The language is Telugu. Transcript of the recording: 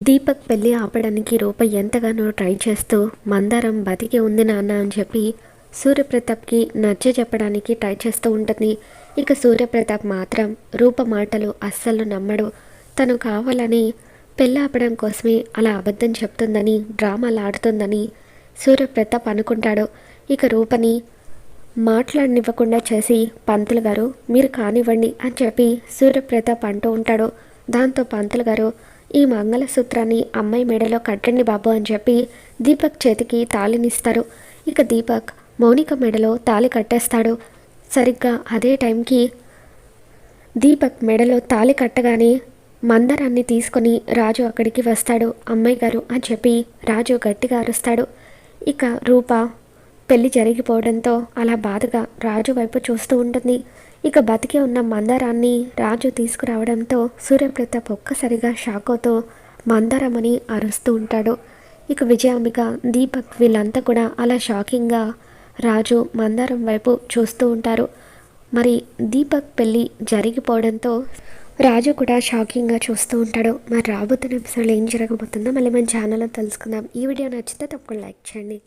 దీపక్ పెళ్ళి ఆపడానికి రూప ఎంతగానో ట్రై చేస్తూ మందారం బతికి ఉంది నాన్న అని చెప్పి సూర్యప్రతాప్కి నచ్చ చెప్పడానికి ట్రై చేస్తూ ఉంటుంది. ఇక సూర్యప్రతాప్ మాత్రం రూప మాటలు అస్సలు నమ్మడు. తను కావాలని పెళ్ళి ఆపడం కోసమే అలా అబద్ధం చెప్తుందని డ్రామాలు ఆడుతుందని సూర్యప్రతాప్ అనుకుంటాడు. ఇక రూపని మాట్లాడనివ్వకుండా చేసి పంతులు గారు మీరు కానివ్వండి అని చెప్పి సూర్యప్రతాప్ అంటూ ఉంటాడు. దాంతో పంతులు గారు ఈ మంగళసూత్రాన్ని అమ్మాయి మెడలో కట్టండి బాబు అని చెప్పి దీపక్ చేతికి తాళినిస్తారు. ఇక దీపక్ మౌనిక మెడలో తాళి కట్టేస్తాడు. సరిగ్గా అదే టైంకి దీపక్ మెడలో తాళి కట్టగానే మందరాన్ని తీసుకొని రాజు అక్కడికి వస్తాడు. అమ్మాయి గారు అని చెప్పి రాజు గట్టిగా అరుస్తాడు. ఇక రూప పెళ్ళి జరిగిపోవడంతో అలా బాధగా రాజు వైపు చూస్తూ ఉంటుంది. ఇక బతికి ఉన్న మందారాన్ని రాజు తీసుకురావడంతో సూర్యప్రతాప్ ఒక్కసారిగా షాక్ అవుతూ మందారమని అరుస్తూ ఉంటాడు. ఇక విజయాంబిక దీపక్ వీళ్ళంతా కూడా అలా షాకింగ్గా రాజు మందారం వైపు చూస్తూ ఉంటారు. మరి దీపక్ పెళ్ళి జరిగిపోవడంతో రాజు కూడా షాకింగ్గా చూస్తూ ఉంటాడు. మరి రాబోతున్న ఎపిసోడ్లో ఏం జరగబోతుందో మళ్ళీ మన ఛానల్లో తెలుసుకుందాం. ఈ వీడియో నచ్చితే తప్పకుండా లైక్ చేయండి.